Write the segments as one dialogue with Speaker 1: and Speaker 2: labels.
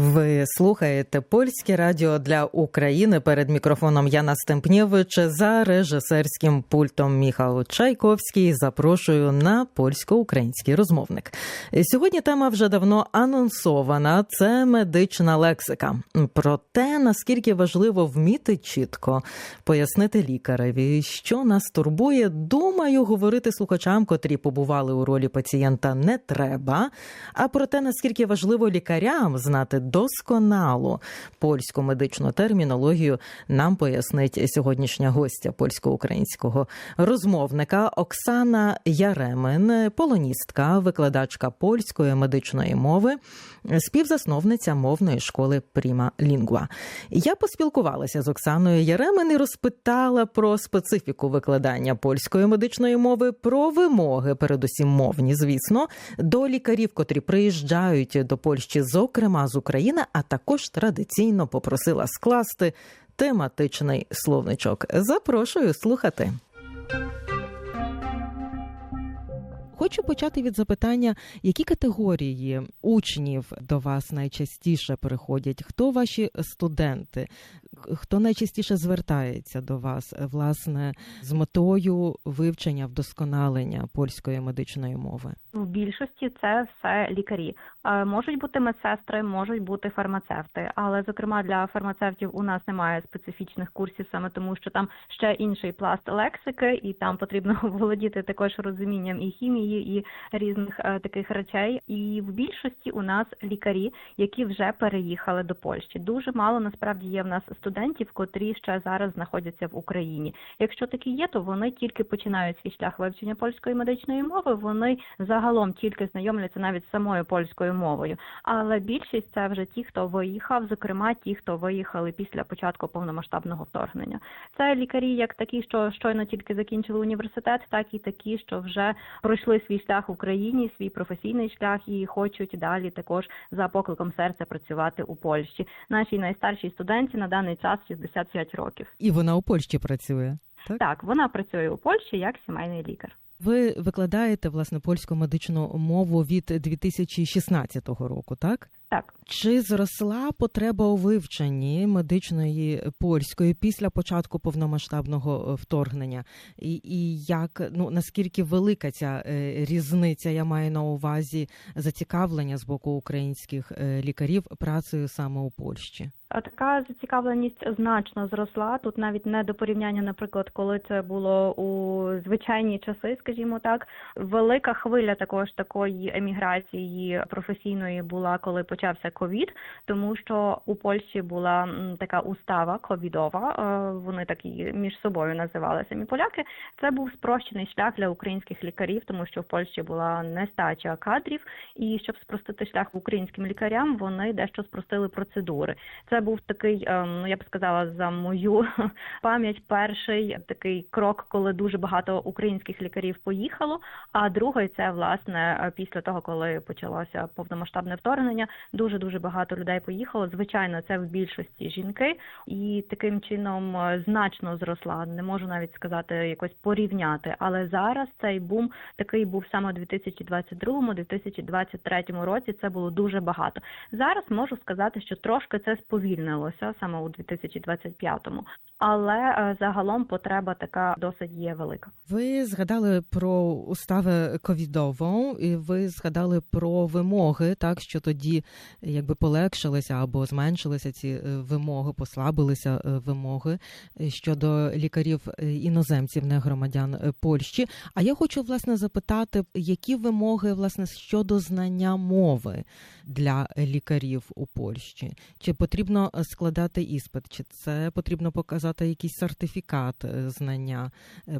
Speaker 1: Ви слухаєте польське радіо для України перед мікрофоном Яна Стемпнєвич за режисерським пультом Міхал Чайковський. Запрошую на польсько-український розмовник. Сьогодні тема вже давно анонсована. Це медична лексика. Про те, наскільки важливо вміти чітко пояснити лікареві, що нас турбує. Думаю, говорити слухачам, котрі побували у ролі пацієнта, не треба. А про те, наскільки важливо лікарям знати досконалу польську медичну термінологію, нам пояснить сьогоднішня гостя польсько-українського розмовника Оксана Яремин, полоністка, викладачка польської медичної мови, співзасновниця мовної школи Пріма Лінгва. Я поспілкувалася з Оксаною Яремин і розпитала про специфіку викладання польської медичної мови, про вимоги, передусім мовні, звісно, до лікарів, котрі приїжджають до Польщі, зокрема з України, а також традиційно попросила скласти тематичний словничок. Запрошую слухати. Хочу почати від запитання, які категорії учнів до вас найчастіше приходять? Хто ваші студенти? Хто найчастіше звертається до вас власне з метою вивчення вдосконалення польської медичної мови?
Speaker 2: В більшості це все лікарі. Можуть бути медсестри, можуть бути фармацевти, але зокрема для фармацевтів у нас немає специфічних курсів, саме тому що там ще інший пласт лексики, і там потрібно володіти також розумінням і хімії, і різних е, таких речей. І в більшості у нас лікарі, які вже переїхали до Польщі. Дуже мало насправді є в нас студентів, котрі ще зараз знаходяться в Україні. Якщо такі є, то вони тільки починають свій шлях вивчення польської медичної мови. Вони загалом тільки знайомляться навіть з самою польською мовою. Але більшість це вже ті, хто виїхав, зокрема ті, хто виїхали після початку повномасштабного вторгнення. Це лікарі, як такі, що щойно тільки закінчили університет, так і такі, що вже пройшли свій шлях в Україні, свій професійний шлях і хочуть далі також за покликом серця працювати у Польщі. Нашій найстаршій студенті на даний час 65 років.
Speaker 1: І вона у Польщі працює. Так,
Speaker 2: так вона працює у Польщі як сімейний лікар.
Speaker 1: Ви викладаєте власне польську медичну мову від 2016 року, так?
Speaker 2: Так.
Speaker 1: Чи зросла потреба у вивченні медичної польської після початку повномасштабного вторгнення? І і як ну наскільки велика ця е, різниця? Я маю на увазі зацікавлення з боку українських е, лікарів працею саме у Польщі?
Speaker 2: Така зацікавленість значно зросла. Тут навіть не до порівняння, наприклад, коли це було у звичайні часи, скажімо так, велика хвиля також такої еміграції професійної була, коли почався ковід, тому що у Польщі була така устава ковідова. Вони такі між собою називали самі поляки. Це був спрощений шлях для українських лікарів, тому що в Польщі була нестача кадрів, і щоб спростити шлях українським лікарям, вони дещо спростили процедури. Це був такий, ну я б сказала, за мою пам'ять перший такий крок, коли дуже багато українських лікарів поїхало. А другий це власне після того, коли почалося повномасштабне вторгнення, дуже дуже багато людей поїхало. Звичайно, це в більшості жінки, і таким чином значно зросла. Не можу навіть сказати якось порівняти. Але зараз цей бум такий був саме у 2022-2023 році. Це було дуже багато. Зараз можу сказати, що трошки це сповільнилося саме у 2025-му. Але загалом потреба така досить є велика.
Speaker 1: Ви згадали про уставу ковідову, і ви згадали про вимоги, так що тоді якби полегшилися або зменшилися ці вимоги, послабилися вимоги щодо лікарів іноземців, не громадян Польщі. А я хочу власне запитати, які вимоги власне щодо знання мови для лікарів у Польщі? Чи потрібно складати іспит? Чи це потрібно показати якийсь сертифікат знання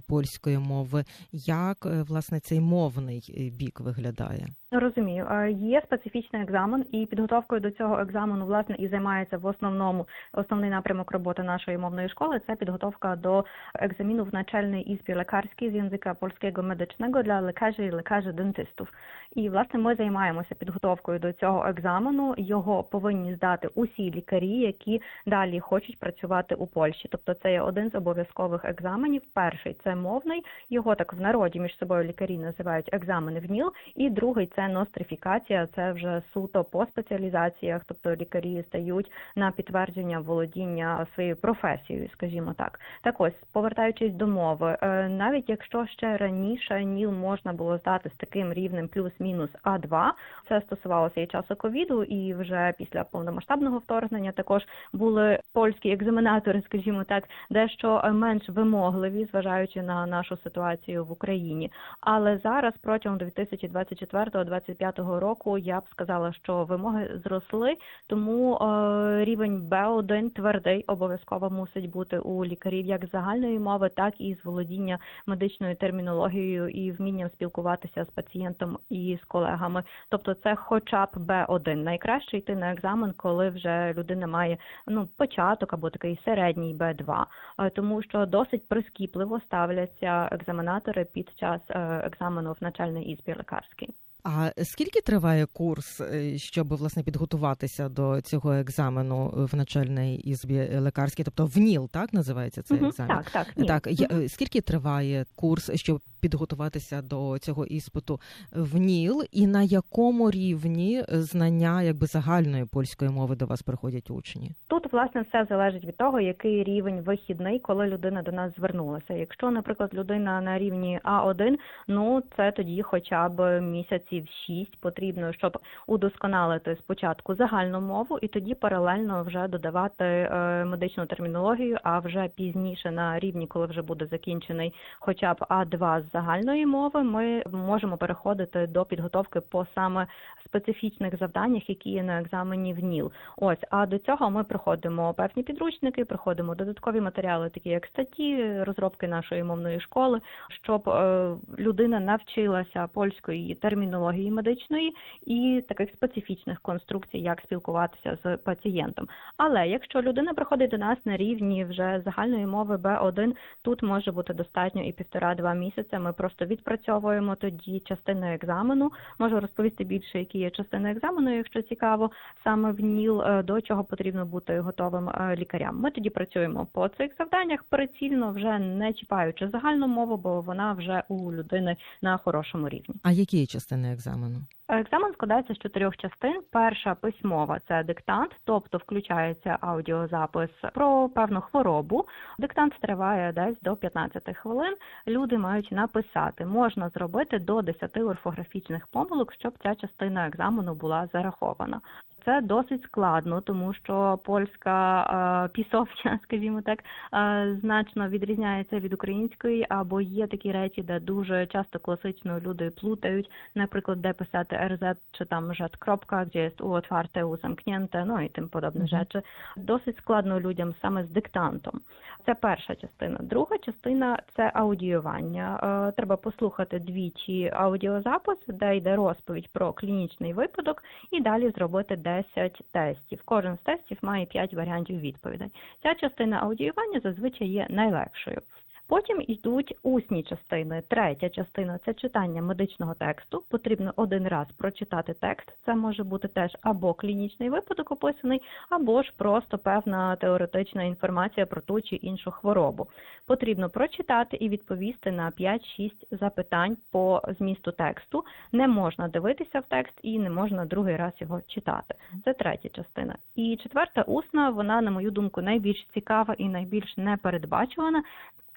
Speaker 1: польської мови? Як власне цей мовний бік виглядає?
Speaker 2: Розумію, є специфічний екзамен, і підготовкою до цього екзамену власне і займається в основному основний напрямок роботи нашої мовної школи. Це підготовка до екзаміну в начальний іспір лекарський з язика польського медичного для лікарів і лікарів дентистів. І власне ми займаємося підготовкою до цього екзамену. Його повинні здати усі лікарі, які далі хочуть працювати у Польщі. Тобто, це є один з обов'язкових екзаменів. Перший це мовний, його так в народі між собою лікарі називають екзамени в НІЛ, і другий це нострифікація. Це вже суто по спеціалізаціях, тобто лікарі стають на підтвердження володіння своєю професією, скажімо так. Так ось, повертаючись до мови, е, навіть якщо ще раніше НІЛ можна було здати з таким рівнем плюс-мінус А2, це стосувалося і часу ковіду, і вже після повномасштабного вторгнення також були польські екзаменатори, скажімо так, дещо менш вимогливі, зважаючи на нашу ситуацію в Україні. Але зараз протягом 2024-2025 року я б сказала, що вимоги зросли, тому е, рівень Б1 твердий обов'язково мусить бути у лікарів як загальної мови, так і з володіння медичною термінологією і вмінням спілкуватися з пацієнтом і з колегами. Тобто, це хоча б Б1. Найкраще йти на екзамен, коли вже людина має ну початок або такий середній Б2, Е, тому що досить прискіпливо ставляться екзаменатори під час е, екзамену в начальний іспір лікарський.
Speaker 1: А скільки триває курс, е, щоб власне підготуватися до цього екзамену в начальній ізбі лекарській, тобто в НІЛ, так називається цей екзамен?
Speaker 2: Так, так, ні.
Speaker 1: Так, я, е, скільки триває курс, щоб підготуватися до цього іспиту в НІЛ, і на якому рівні знання якби загальної польської мови до вас приходять учні?
Speaker 2: Тут власне все залежить від того, який рівень вихідний, коли людина до нас звернулася. Якщо, наприклад, людина на рівні А1, ну це тоді хоча б місяців шість потрібно, щоб удосконалити спочатку загальну мову, і тоді паралельно вже додавати е, медичну термінологію. А вже пізніше на рівні, коли вже буде закінчений хоча б А2 загальної мови, ми можемо переходити до підготовки по саме специфічних завданнях, які є на екзамені в НІЛ. Ось, а до цього ми проходимо певні підручники, проходимо додаткові матеріали, такі як статті, розробки нашої мовної школи, щоб е, людина навчилася польської термінології медичної і таких специфічних конструкцій, як спілкуватися з пацієнтом. Але якщо людина приходить до нас на рівні вже загальної мови Б1, тут може бути достатньо і півтора-два місяця. Ми просто відпрацьовуємо тоді частину екзамену. Можу розповісти більше, які є частини екзамену, якщо цікаво, саме в НІЛ, е, до чого потрібно бути готовим е, лікарям. Ми тоді працюємо по цих завданнях прицільно, вже не чіпаючи загальну мову, бо вона вже у людини на хорошому рівні.
Speaker 1: А які є частини екзамену?
Speaker 2: Екзамен складається з чотирьох частин. Перша письмова це диктант, тобто включається аудіозапис про певну хворобу. Диктант триває десь до 15 хвилин. Люди мають написати. Можна зробити до 10 орфографічних помилок, щоб ця частина екзамену була зарахована. Це досить складно, тому що польська е, пісовня, скажімо так, е, значно відрізняється від української, або є такі речі, де дуже часто класично люди плутають, наприклад, де писати РЗ чи там жат кропка, де є у отварте, у замкненте, ну і тим подобне
Speaker 1: Мгм.
Speaker 2: речі. Досить складно людям саме з диктантом. Це перша частина. Друга частина це аудіювання. Е, Треба послухати двічі аудіозапис, де йде розповідь про клінічний випадок, і далі зробити 10 тестів. Кожен з тестів має 5 варіантів відповідей. Ця частина аудіювання зазвичай є найлегшою. Потім йдуть усні частини. Третя частина це читання медичного тексту. Потрібно один раз прочитати текст. Це може бути теж або клінічний випадок описаний, або ж просто певна теоретична інформація про ту чи іншу хворобу. Потрібно прочитати і відповісти на 5-6 запитань по змісту тексту. Не можна дивитися в текст і не можна другий раз його читати. Це третя частина. І четверта усна, вона, на мою думку, найбільш цікава і найбільш непередбачувана.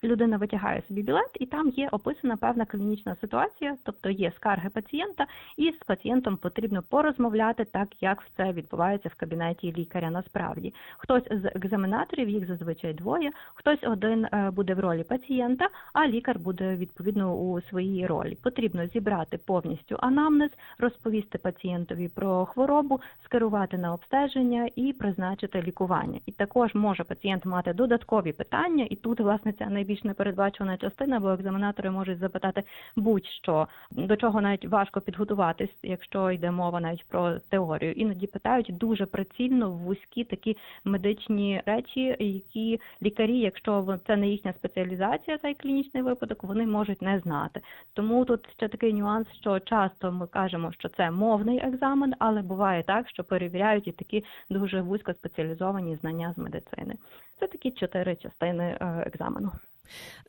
Speaker 2: Людина витягає собі білет, і там є описана певна клінічна ситуація, тобто є скарги пацієнта, і з пацієнтом потрібно порозмовляти так, як це відбувається в кабінеті лікаря. Насправді, хтось з екзаменаторів, їх зазвичай двоє, хтось один е, буде в ролі пацієнта, а лікар буде відповідно у своїй ролі. Потрібно зібрати повністю анамнез, розповісти пацієнтові про хворобу, скерувати на обстеження і призначити лікування. І також може пацієнт мати додаткові питання, і тут власне ця найбільш непередбачувана частина, бо екзаменатори можуть запитати будь-що, до чого навіть важко підготуватись, якщо йде мова навіть про теорію. Іноді питають дуже прицільно вузькі такі медичні речі, які лікарі, якщо це не їхня спеціалізація, цей клінічний випадок, вони можуть не знати. Тому тут ще такий нюанс, що часто ми кажемо, що це мовний екзамен, але буває так, що перевіряють і такі дуже вузько спеціалізовані знання з медицини. Це такі чотири частини е, екзамену.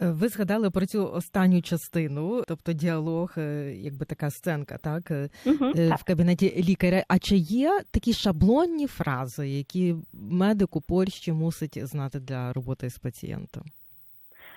Speaker 1: Е, Ви згадали про цю останню частину, тобто діалог, е, якби така сценка, так,
Speaker 2: Угу,
Speaker 1: в
Speaker 2: так.
Speaker 1: кабінеті лікаря. А чи є такі шаблонні фрази, які медик у Польщі мусить знати для роботи з пацієнтом?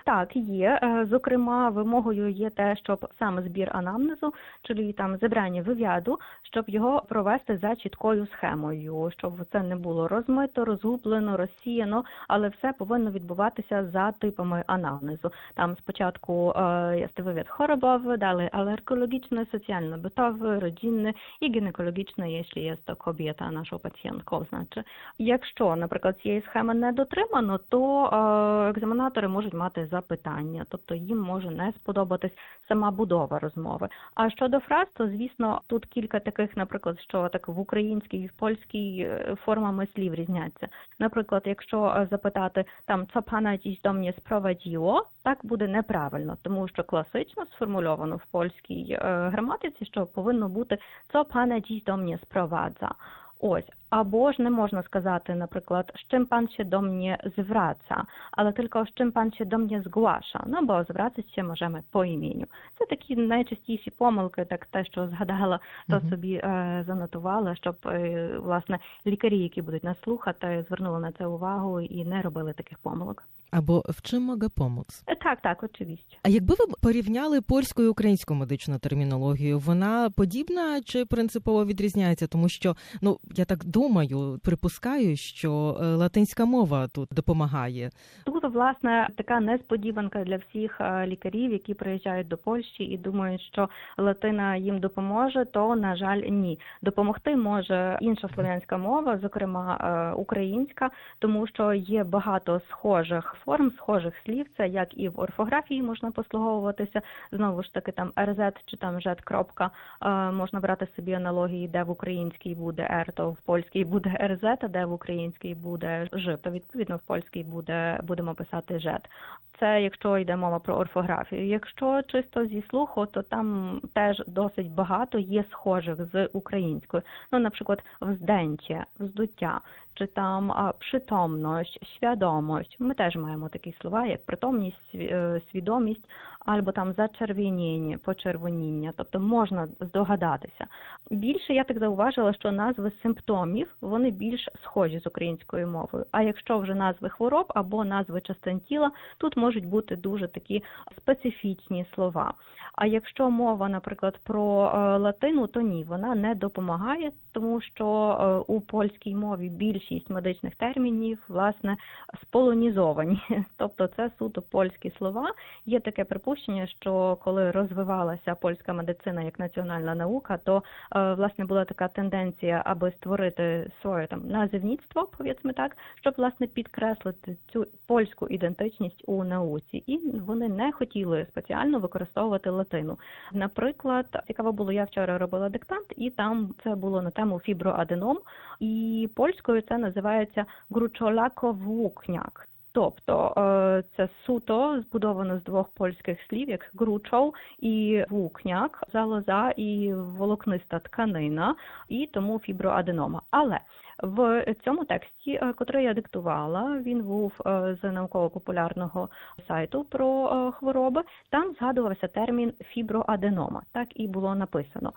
Speaker 2: Так, є. Е, Зокрема, вимогою є те, щоб саме збір анамнезу, czyli там зібрання вив'яду, щоб його провести за чіткою схемою, щоб це не було розмито, розгублено, розсіяно, але все повинно відбуватися за типами анамнезу. Там спочатку е, jest wywiad chorobowy, dalej alergologiczny, socjalno-bytowy, і гінекологічний, якщо є то kobieta, naszą pacjentką. Значить, якщо, наприклад, цієї схеми не дотримано, то е, екзаменатори можуть мати запитання, тобто їм може не сподобатись сама будова розмови. А щодо фраз, то звісно тут кілька таких, наприклад, що так в українській і в польській е, формами слів різняться. Наприклад, якщо е, запитати там «Co pana dziś do mnie sprowadziło?», так буде неправильно, тому що класично сформульовано в польській е, граматиці, що повинно бути «Co pana dziś do mnie sprowadza?». Ось, або ж не можна сказати, наприклад, з чим пан się do mnie zwraca, але тільки з чим пан się do mnie zgłasza, ну бо звратися ще можемо по ім'ю. Це такі найчастіші помилки, так те, що згадала, то собі е, занотувала, щоб е, власне лікарі, які будуть нас слухати, звернули на це увагу і не робили таких помилок.
Speaker 1: Або в чим може помоць?
Speaker 2: Е, Так, так, очевидно.
Speaker 1: А якби ви порівняли польську і українську медичну термінологію, вона подібна чи принципово відрізняється? Тому що ну я так думаю, припускаю, що е, латинська мова тут допомагає.
Speaker 2: Тут, власне, така несподіванка для всіх е, лікарів, які приїжджають до Польщі і думають, що Латина їм допоможе, то на жаль, ні. Допомогти може інша слов'янська мова, зокрема українська, тому що є багато схожих форм, схожих слів. Це як і в орфографії можна послуговуватися. Знову ж таки, там РЗ чи там ЖЕТ крапка е, можна брати собі аналогії, де в українській буде Р, то в польській буде РЗ, а де в українській буде Ж, то відповідно в польській буде будемо писати ЖЕТ. Це якщо йде мова про орфографію. Якщо чисто зі слуху, то там теж досить багато є схожих з українською. Ну, наприклад, взденче, вздуття, чи там притомність, свідомість. Ми теж маємо такі слова, як притомність, е, свідомість, або там зачервоніння, почервоніння. Тобто можна здогадатися. Більше я так зауважила, що назви симптомів вони більш схожі з українською мовою. А якщо вже назви хвороб або назви частин тіла, тут можуть бути дуже такі специфічні слова. А якщо мова, наприклад, про е, латину, то ні, вона не допомагає, тому що е, у польській мові більшість медичних термінів власне сполонізовані, тобто це суто польські слова. Є таке припущення, що коли розвивалася польська медицина як національна наука, то е, власне була така тенденція, аби створити своє там називництво, повіцьми так, щоб власне підкреслити цю польську ідентичність у науці, і вони не хотіли спеціально використовувати латину. Наприклад, цікаво було, я вчора робила диктант, і там це було на тему фіброаденом, і польською це називається гручолаковукняк. Тобто е, це суто збудовано з двох польських слів, як гручов і вукняк, залоза і волокниста тканина, і тому фіброаденома. Але в цьому тексті, е, котрий я диктувала, він був е, з науково-популярного сайту про е, хвороби. Там згадувався термін фіброаденома. Так і було написано.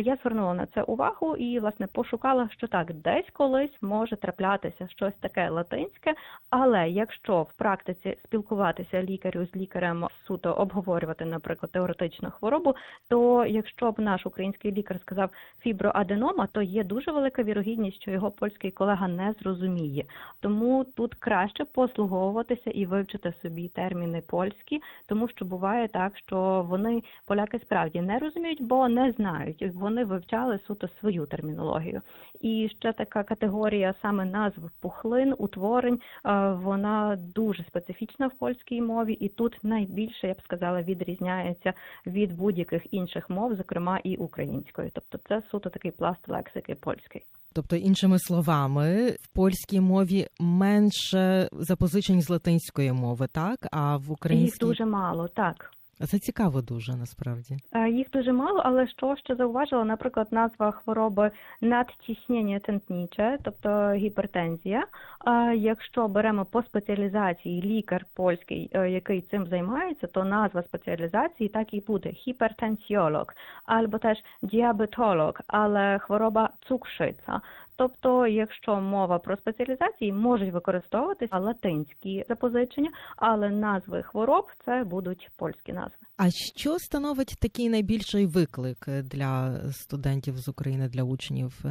Speaker 2: Я звернула на це увагу і власне пошукала, що так десь колись може траплятися щось таке латинське, але якщо в практиці спілкуватися лікарю з лікарем суто обговорювати, наприклад, теоретичну хворобу, то якщо б наш український лікар сказав фіброаденома, то є дуже велика вірогідність, що його польський колега не зрозуміє. Тому тут краще послуговуватися і вивчити собі терміни польські, тому що буває так, що вони поляки справді не розуміють, бо не знають. Вони вивчали суто свою термінологію. І ще така категорія саме назв пухлин, утворень, е, вона дуже специфічна в польській мові, і тут найбільше я б сказала відрізняється від будь-яких інших мов, зокрема і української. Тобто це суто такий пласт лексики польський.
Speaker 1: Тобто, іншими словами, в польській мові менше запозичень з латинської мови, так а в
Speaker 2: Їх дуже мало, так.
Speaker 1: Це цікаво дуже насправді.
Speaker 2: Е, Їх дуже мало, але що ще зауважила, наприклад, назва хвороби надтіснення тентніче, тобто гіпертензія. Е, Якщо беремо по спеціалізації лікар польський, е, який цим займається, то назва спеціалізації так і буде гіпертенсіолог, або теж діабетолог, але хвороба цукшиця. Тобто, якщо мова про спеціалізації, можуть використовуватися латинські запозичення, але назви хвороб це будуть польські назви.
Speaker 1: А що становить такий найбільший виклик для студентів з України, для учнів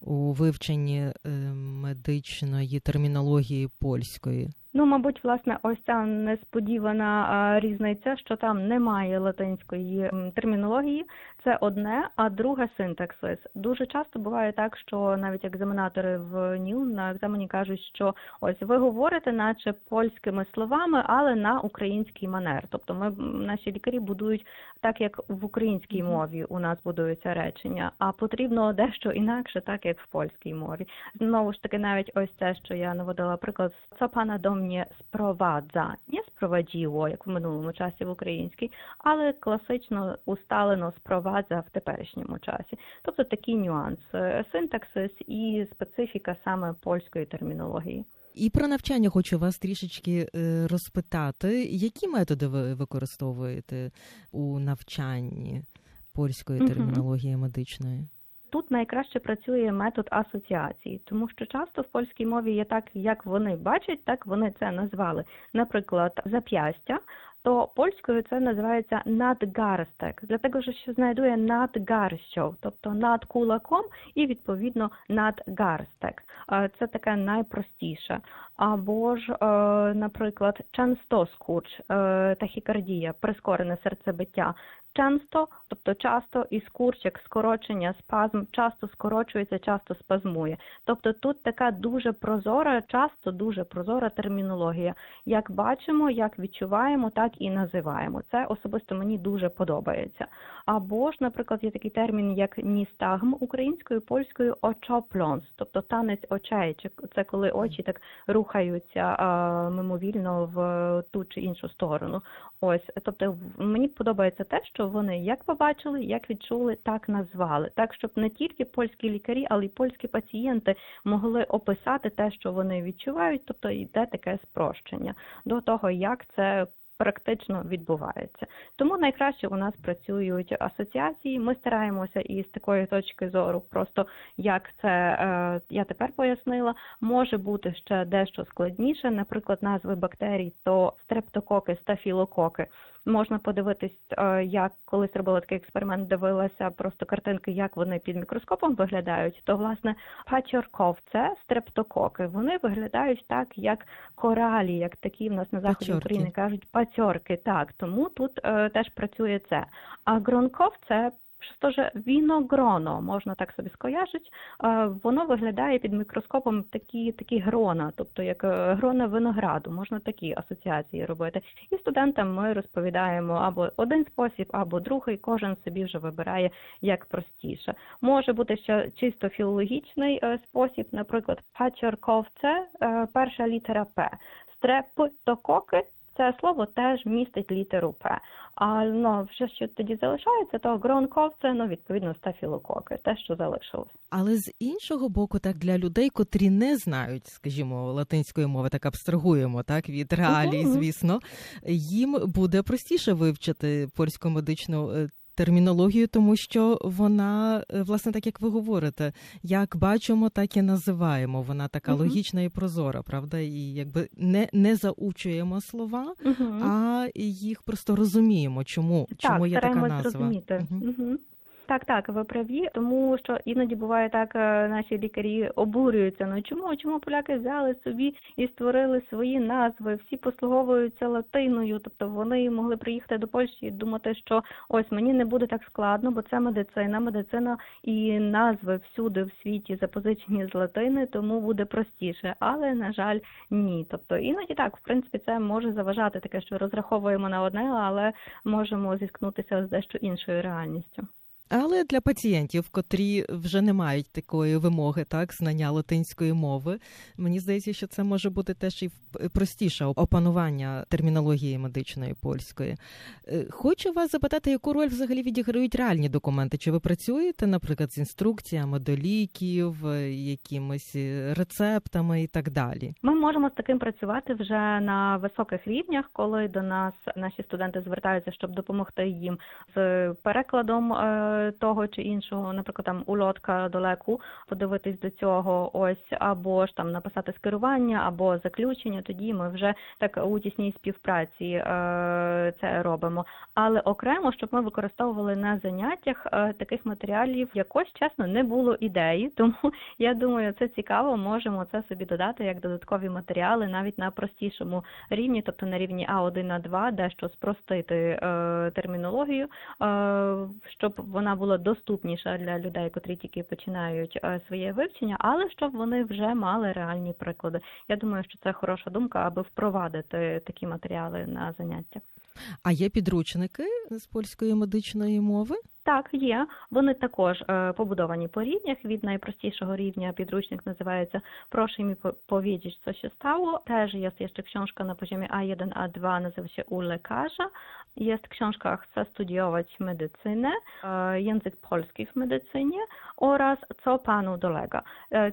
Speaker 1: у вивченні е, медичної термінології польської?
Speaker 2: Ну, мабуть, власне, ось ця несподівана різниця, що там немає латинської термінології. Це одне, а друге синтаксис. Дуже часто буває так, що навіть екзаменатори в НІЛ на екзамені кажуть, що ось ви говорите, наче польськими словами, але на український манер. Тобто, ми наші лікарі будують так, як в українській мові у нас будуються речення, а потрібно дещо інакше, так як в польській мові. Знову ж таки, навіть ось це, що я наводила приклад, це пана до mnie sprowadza, не спроваділо, як в минулому часі в українській, але класично усталено спровадza в теперішньому часі. Тобто такий нюанс, е, синтаксис і специфіка саме польської термінології.
Speaker 1: І про навчання хочу вас трішечки е, розпитати. Які методи ви використовуєте у навчанні польської термінології медичної?
Speaker 2: Тут найкраще працює метод асоціації, тому що часто в польській мові є так, як вони бачать, так вони це назвали. Наприклад, зап'ястя, то польською це називається надгарстек, для того, що знаjduje над гарщою, тобто над кулаком і відповідно над гарстек. Е, Це таке найпростіше. Або ж, е, наприклад, часто е, тахікардія, прискорене серцебиття. Часто, тобто часто і скурч, як скорочення, спазм, часто скорочується, часто спазмує. Тобто тут така дуже прозора, часто дуже прозора термінологія. Як бачимо, як відчуваємо, так і називаємо. Це особисто мені дуже подобається. Або ж, наприклад, є такий термін, як ністагм українською, польською очопльонс, тобто танець очей. Це коли очі так рухаються а, мимовільно в ту чи іншу сторону. Ось, тобто мені подобається те, що вони як побачили, як відчули, так назвали. Так, щоб не тільки польські лікарі, але й польські пацієнти могли описати те, що вони відчувають, тобто йде таке спрощення до того, як це практично відбувається. Тому найкраще у нас працюють асоціації. Ми стараємося із такої точки зору, просто як це е, я тепер пояснила, може бути ще дещо складніше. Наприклад, назви бактерій то стрептококи, стафілококи. Можна подивитись, е, як колись робила такий експеримент, дивилася просто картинки, як вони під мікроскопом виглядають. То власне пачорковце, стрептококи, вони виглядають так, як коралі, як такі в нас на заході
Speaker 1: пачорки.
Speaker 2: України кажуть пацьорки. Так, тому тут е, теж працює це. А гронков це Przez to, że winogrono, можна так собі скояжити, е, воно виглядає під мікроскопом такі, такі грона, тобто як е, грона винограду, можна такі асоціації робити. І студентам ми розповідаємо або один спосіб, або другий, кожен собі вже вибирає як простіше. Може бути ще чисто філологічний е, спосіб, наприклад, пачерковце, е, перша літера П. Стрептококи це слово теж містить літеру П. А ну, все, що тоді залишається, то гронковце, ну, відповідно, стафілококи, те, що залишилось.
Speaker 1: Але з іншого боку, так для людей, котрі не знають, скажімо, латинської мови, так абстрагуємо так від реалій, звісно, їм буде простіше вивчити польську медичну е, термінологію, тому що вона, е, власне, так як ви говорите, як бачимо, так і називаємо. Вона така
Speaker 2: Мгм.
Speaker 1: логічна і прозора, правда? І якби не, не заучуємо слова,
Speaker 2: Угу.
Speaker 1: а їх просто розуміємо, чому, чому
Speaker 2: так,
Speaker 1: є така назва. Розуміти.
Speaker 2: Угу. Так, так, ви праві, тому що іноді буває так, е, наші лікарі обурюються. Ну чому, чому поляки взяли собі і створили свої назви? Всі послуговуються латиною, тобто вони могли приїхати до Польщі і думати, що ось мені не буде так складно, бо це медицина, медицина і назви всюди в світі запозичені з латини, тому буде простіше. Але на жаль, ні. Тобто іноді так, в принципі, це може заважати таке, що розраховуємо на одне, але можемо зіткнутися з дещо іншою реальністю.
Speaker 1: Але для пацієнтів, котрі вже не мають такої вимоги, так знання латинської мови, мені здається, що це може бути теж і в- простіше опанування термінології медичної польської. Е, Хочу вас запитати, яку роль взагалі відіграють реальні документи? Чи ви працюєте, наприклад, з інструкціями до ліків, е, якимись е, рецептами і так далі?
Speaker 2: Ми можемо з таким працювати вже на високих рівнях, коли до нас наші студенти звертаються, щоб допомогти їм з перекладом е, того чи іншого, наприклад, там ульотка до леку, подивитись до цього, ось або ж там написати скерування, або заключення. Тоді ми вже так у тісній співпраці е, це робимо. Але окремо, щоб ми використовували на заняттях е, таких матеріалів, якось чесно не було ідеї. Тому я думаю, це цікаво. Можемо це собі додати як додаткові матеріали навіть на простішому рівні, тобто на рівні А1, А2, дещо спростити е, термінологію, щоб вона була доступніша для людей, котрі тільки починають е, своє вивчення, але щоб вони вже мали реальні приклади. Я думаю, що це хороша думка, аби впровадити такі матеріали на заняття.
Speaker 1: А є підручники з польської медичної мови?
Speaker 2: Так, є. Вони також е, побудовані по рівнях. Від найпростішого рівня підручник називається mi po- powiedzieć, co się stało. Też jest jeszcze książka na poziomie A1, A2, nazywa się U lekarza. Jest książka Chcę studiować medycynę, język polski w medycynie oraz Co panu dolega.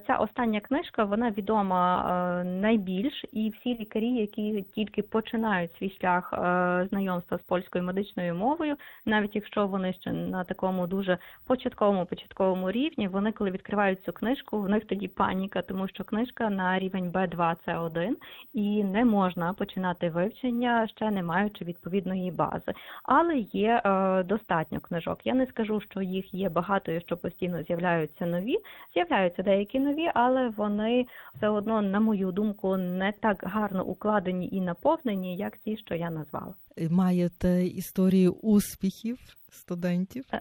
Speaker 2: Ця остання книжка вона відома е, найбільш, і всі лікарі, які тільки починають свій шлях е, знайомства з польською медичною мовою, навіть якщо вони ще на такому дуже початковому початковому рівні, вони коли відкривають цю книжку, в них тоді паніка, тому що книжка на рівень Б2 це 1 і не можна починати вивчення ще не маючи відповідної бази. Але є е, достатньо книжок. Я не скажу, що їх є багато і що постійно з'являються нові. З'являються деякі нові, але вони все одно, на мою думку, не так гарно укладені і наповнені, як ті, що я назвала.
Speaker 1: Маєте історії успіхів студентів?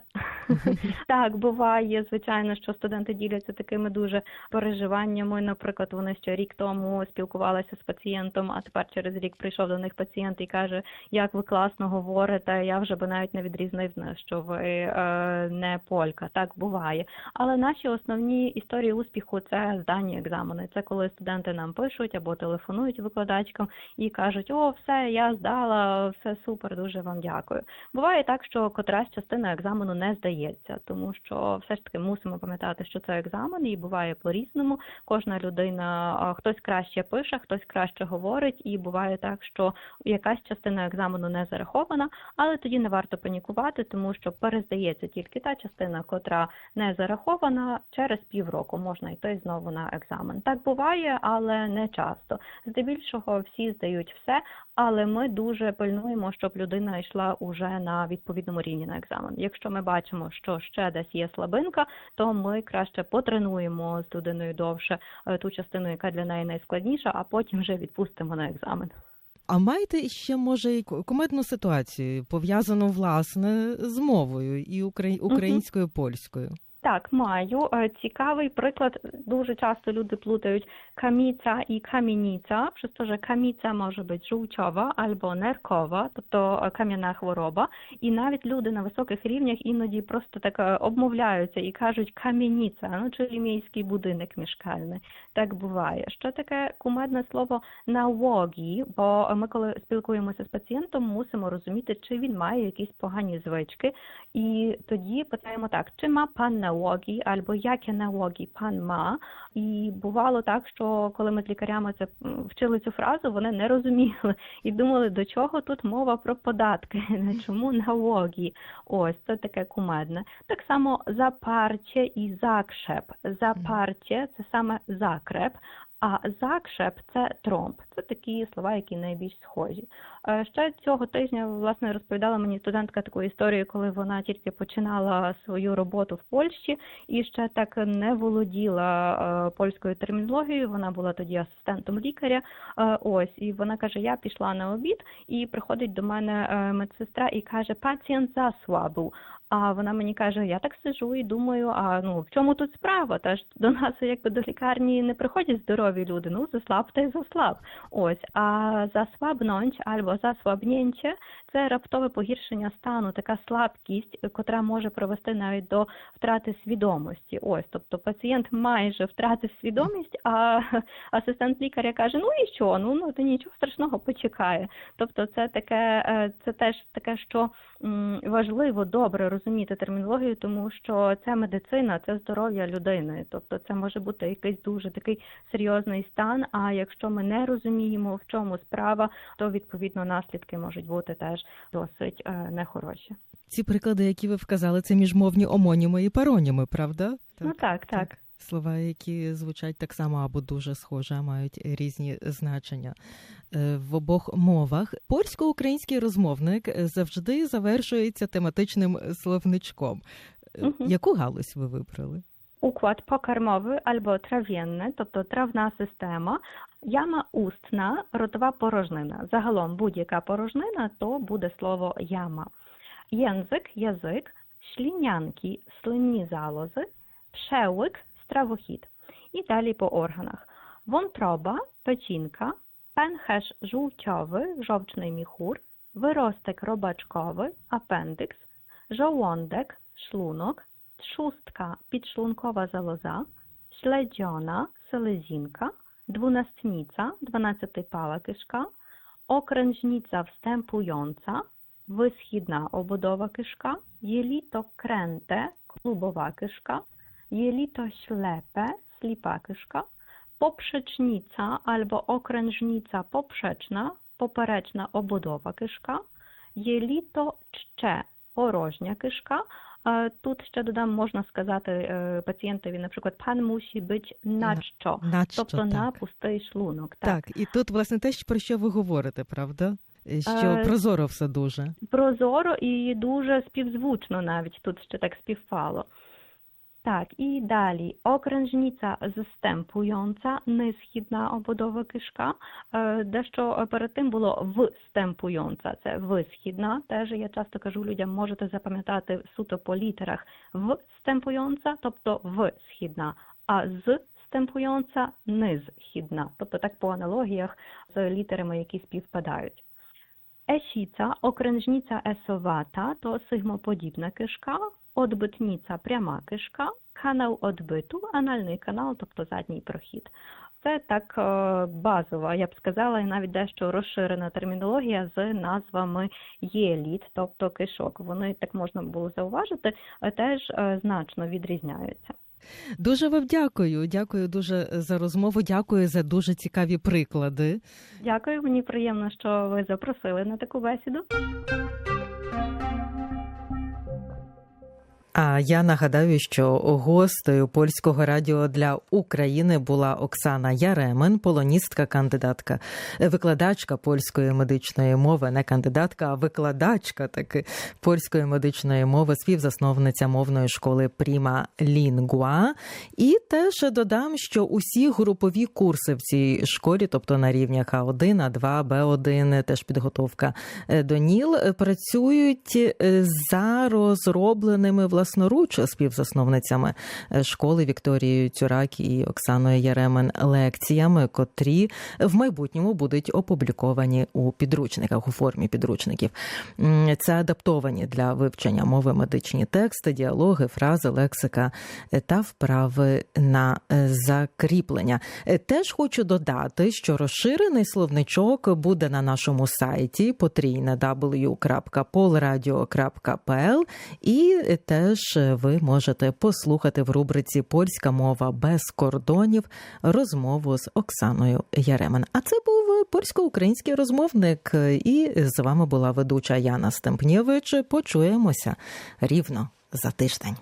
Speaker 2: Так, буває, звичайно, що студенти діляться такими дуже переживаннями. Наприклад, вони ще рік тому спілкувалися з пацієнтом, а тепер через рік прийшов до них пацієнт і каже, як ви класно говорите. Я вже би навіть не відрізнив, що ви е, не полька. Так буває. Але наші основні історії успіху це здані екзамени. Це коли студенти нам пишуть або телефонують викладачкам і кажуть: О, все, я здала, все супер, дуже вам дякую. Буває так, що котрась частина екзамену не здається, тому що все ж таки мусимо пам'ятати, що це екзамен, і буває по-різному. Кожна людина хтось краще пише, хтось краще говорить, і буває так, що якась частина екзамену не зарахована, але тоді не варто панікувати, тому що перездається тільки та частина, котра не зарахована. Через півроку можна йти знову на екзамен. Так буває, але не часто. Здебільшого всі здають все, але ми дуже пильнуємо, щоб людина йшла уже на відповідному рівні на екзамен. Якщо ми бачимо, що ще десь є слабинка, то ми краще потренуємо з людиною довше е, ту частину, яка для неї найскладніша, а потім вже відпустимо на екзамен.
Speaker 1: А маєте ще може й кумедну ситуацію, пов'язану власне з мовою і укра- українською польською?
Speaker 2: Так, маю Е, цікавий приклад. Дуже часто люди плутають каміця і камініця, przez to, że каміця може бути żółciowa або неркова, тобто е, кам'яна хвороба. І навіть люди на високих рівнях іноді просто так е, обмовляються і кажуть кам'яніця, ну чи міський будинок мішкальний. Так буває. Що таке кумедне слово налогі? Бо ми, коли спілкуємося з пацієнтом, мусимо розуміти, чи він має якісь погані звички. І тоді питаємо так, чи ма пан налогі, або яке налогі пан ма. І бувало так, що коли ми з лікарями це вчили цю фразу, вони не розуміли і думали, до чого тут мова про податки, чому налогі. Ось це таке кумедне. Так само запарче і закшеп. Запарче це саме закреп. А закшеп це тромб. Це такі слова, які найбільш схожі. Е, Ще цього тижня власне розповідала мені студентка таку історію, коли вона тільки починала свою роботу в Польщі і ще так не володіла е, польською термінологією. Вона була тоді асистентом лікаря. Е, Ось і вона каже: Я пішла на обід, і приходить до мене медсестра і каже: пацієнт заслабив. А вона мені каже: я так сижу і думаю, а ну в чому тут справа? Та ж до нас якби до лікарні не приходять здорові люди. Ну заслаб та й заслаб. Ось а заслабнонч або заслабнєнче це раптове погіршення стану, така слабкість, котра може привести навіть до втрати свідомості. Ось, тобто пацієнт майже втратив свідомість, а асистент лікаря каже: ну і що? Ну ну то нічого страшного почекає. Тобто, це таке, е, це теж таке, що важливо добре розуміти термінологію, тому що це медицина, це здоров'я людини. Тобто, це може бути якийсь дуже такий серйозний стан. А якщо ми не розуміємо, в чому справа, то відповідно наслідки можуть бути теж досить е, нехороші.
Speaker 1: Ці приклади, які ви вказали, це міжмовні омоніми і пароніми, правда?
Speaker 2: ну так, так.
Speaker 1: Слова, які звучать так само або дуже схоже, а мають різні значення Е, в обох мовах. Польсько-український розмовник завжди завершується тематичним словничком.
Speaker 2: Мгм.
Speaker 1: Яку галузь ви вибрали?
Speaker 2: Układ pokarmowy albo trawienny, тобто травна система, яма устна, ротова порожнина. Загалом будь-яка порожнина, то буде слово яма. Język, язик, шлінянки, слинні залози, пшеłик, стравохід. І далі по органах. Wątroba, печінка, пенхеш żółciowy, żołczny michur, wyrostek robaczkowy, апендикс, żołądek, szlunok, trzustka, підшлункова залоза, śledziona, селезінка, двунастниця, дванадцятипала кишка, окрężnica wstępująca, висхідна обудова кишка, єліто кренте, клубова кишка, єліто ślepe, сліпа кишка, poprzecznica albo okrężnica poprzeczna, поперечна обудова кишка, єліто czcze, порожня кишка. Е, Тут ще додам, можна сказати е, пацієнтові, наприклад, пан мусить бути на що,
Speaker 1: Наче
Speaker 2: тобто на
Speaker 1: так.
Speaker 2: пустий шлунок. Так.
Speaker 1: так, і тут, власне, те, про що ви говорите, правда? Що
Speaker 2: Е,
Speaker 1: прозоро все дуже.
Speaker 2: Прозоро і дуже співзвучно навіть тут ще так співпало. Так, і далі окрężnica зстемпуjąca, несхідна обудова кишка. Е, Дещо перед тим було встемпуjąca, це висхідна. Теж я часто кажу людям, можете запам'ятати суто по літерах встемпуjąca, тобто висхідна, а з стемпуjąca – низхідна. Тобто так по аналогіях з літерами, які співпадають. Есіца, окрężnica есовата, то сигмоподібна кишка, odbytnica пряма кишка, канал odbytu, анальний канал, тобто задній прохід. Це так е, базова, я б сказала, і навіть дещо розширена термінологія з назвами єліт, тобто кишок. Вони так можна було зауважити, е, теж е, значно відрізняються.
Speaker 1: Дуже вам дякую. Дякую дуже за розмову. Дякую за дуже цікаві приклади.
Speaker 2: Дякую, мені приємно, що ви запросили на таку бесіду.
Speaker 1: А я нагадаю, що гостею польського радіо для України була Оксана Яремен, полоністка, кандидатка, викладачка польської медичної мови, не кандидатка, а викладачка таки польської медичної мови, співзасновниця мовної школи Пріма Лінгуа. І теж додам, що усі групові курси в цій школі, тобто на рівнях А1, А2, Б1, теж підготовка е, до НІЛ, е, працюють е, за розробленими власноруч співзасновницями е, школи Вікторією Цюрак і Оксаною Яремен лекціями, котрі в майбутньому будуть опубліковані у підручниках у формі підручників. Це адаптовані для вивчення мови медичні тексти, діалоги, фрази, лексика е, та вправи на е, закріплення. Теж хочу додати, що розширений словничок буде на нашому сайті потрійне w.polradio.pl і теж ви можете послухати в рубриці Польська мова без кордонів розмову з Оксаною Яремен. А це був польсько-український розмовник. І з вами була ведуча Яна Стемпнєвич. Почуємося рівно за тиждень.